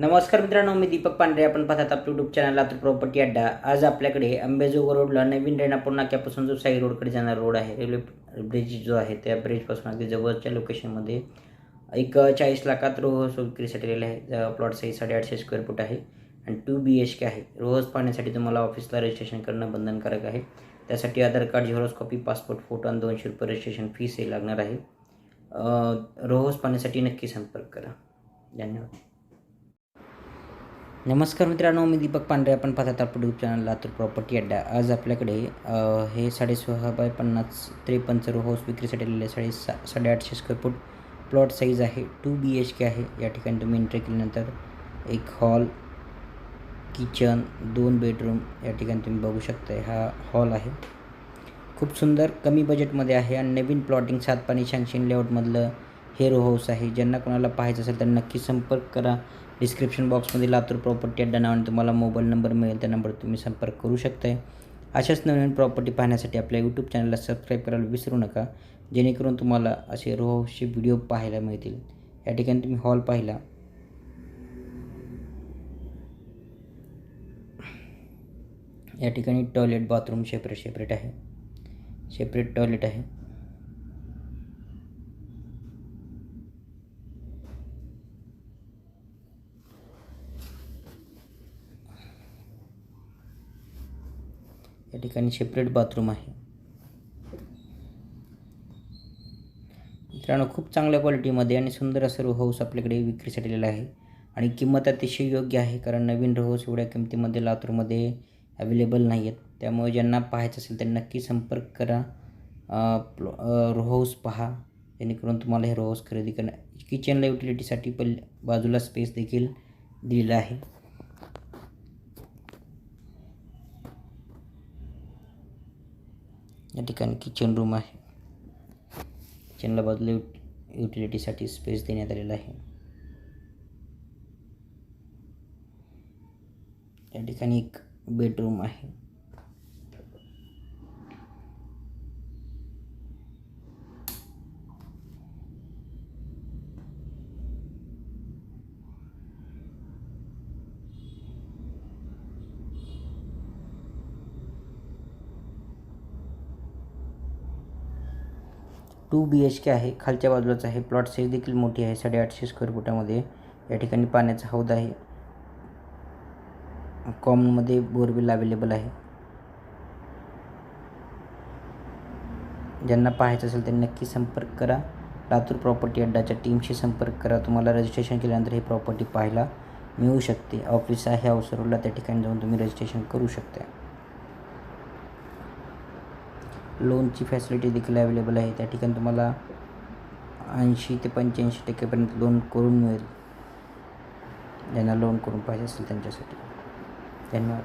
नमस्कार मित्रांनो मी दीपक पांढरे. आपण पाहतात आपलं युट्यूब चॅनल लातूर प्रॉपर्टी अड्डा. आज आपल्याकडे अंबेजोगा रोडला नवीन रेणापूर नाक्यापासून जो साई रोडकडे जाणारा रोड आहे रेल्वे ब्रिज जो आहे त्या ब्रिजपासून अगदी जवळच्या लोकेशनमध्ये एक चाळीस लाखात रोहस विक्रीसाठी दिलेला आहे. प्लॉट साईज साडेआठशे स्क्वेअर फूट आहे आणि टू बी एच के आहे. रोहस पाहण्यासाठी तुम्हाला ऑफिसला रजिस्ट्रेशन करणं बंधनकारक आहे. त्यासाठी Aadhaar card xerox copy passport photo आणि दोनशे रुपये रजिस्ट्रेशन फीस हे लागणार आहे. रोहस पाहण्यासाठी नक्की संपर्क करा. धन्यवाद. नमस्कार मित्रांनो मी दीपक पांढरे. आपण पाहतात आपण यूट्यूब चॅनल लातूर प्रॉपर्टी अड्डा. आज आपल्याकडे हे साडेसहा बाय पन्नास त्रेपन्न सर्व हाऊस विक्रीसाठी आलेले साडे सा साडेआठशे स्क्वेअर फूट प्लॉट साईज आहे. टू बी एच के आहे. या ठिकाणी तुम्ही एंट्री केल्यानंतर एक हॉल किचन दोन बेडरूम या ठिकाणी तुम्ही बघू शकता हा हॉल आहे. खूप सुंदर कमी बजेटमध्ये आहे. आणि नवीन प्लॉटिंग सात पाणी सँक्शन लेआउटमधलं हेरो हाऊस आहे. ज्यांना कोणाला पाहायचं असेल तर नक्की संपर्क करा. डिस्क्रिप्शन बॉक्समध्ये लातूर प्रॉपर्टी अड्डा नावाने तुम्हाला मोबाईल नंबर मिळेल. त्या नंबर तुम्ही संपर्क करू शकताय. अशाच नवीन प्रॉपर्टी पाहण्यासाठी आपल्या यूट्यूब चॅनलला सबस्क्राईब करायला विसरू नका. जेणेकरून तुम्हाला असे रो हाऊसचे व्हिडिओ पाहायला मिळतील. या ठिकाणी तुम्ही हॉल पाहिला. या ठिकाणी टॉयलेट बाथरूम सेपरेट सेपरेट आहे. सेपरेट टॉयलेट आहे. या ठिकाणी सेपरेट बाथरूम आहे. मित्रांनो खूप चांगल्या क्वालिटीमध्ये आणि सुंदर असं रो हाऊस आपल्याकडे विक्रीसाठी आलेलं आहे. आणि किंमत अतिशय योग्य आहे कारण नवीन रो हाऊस एवढ्या किमतीमध्ये लातूरमध्ये अवेलेबल नाही आहेत त्यामुळे ज्यांना पाहायचं असेल त्यांनी नक्की संपर्क करा. प्लॉ रो हाऊस पहा. जेणेकरून तुम्हाला हे रो हाऊस खरेदी करणं किचनला युटिलिटीसाठी पल बाजूला स्पेस देखील दिलेला आहे. या ठिकाणी किचन रूम आहे. किचनला बाजूला युट युटिलिटीसाठी स्पेस देण्यात आलेला आहे. या ठिकाणी एक बेडरूम आहे. टू बी एच के आहे. खालच्या बाजूलाच आहे. प्लॉट साईज देखील मोठी आहे. साडेआठशे स्क्वेअर फुटामध्ये. या ठिकाणी पाण्याचा हौद आहे. कॉमनमध्ये बोरवेल अवेलेबल आहे. ज्यांना पाहायचं असेल त्यांनी नक्की संपर्क करा. लातूर प्रॉपर्टी अड्डाच्या टीमशी संपर्क करा. तुम्हाला रजिस्ट्रेशन केल्यानंतर ही प्रॉपर्टी पाहायला मिळू शकते. ऑफिस आहे. अवसरला त्या ठिकाणी जाऊन तुम्ही रजिस्ट्रेशन करू शकता. लोनची फॅसिलिटी देखील अवेलेबल आहे. त्या ठिकाणी तुम्हाला ऐंशी ते पंच्याऐंशी टक्केपर्यंत लोन करून मिळेल. ज्यांना लोन करून पाहिजे असेल त्यांच्यासाठी. धन्यवाद.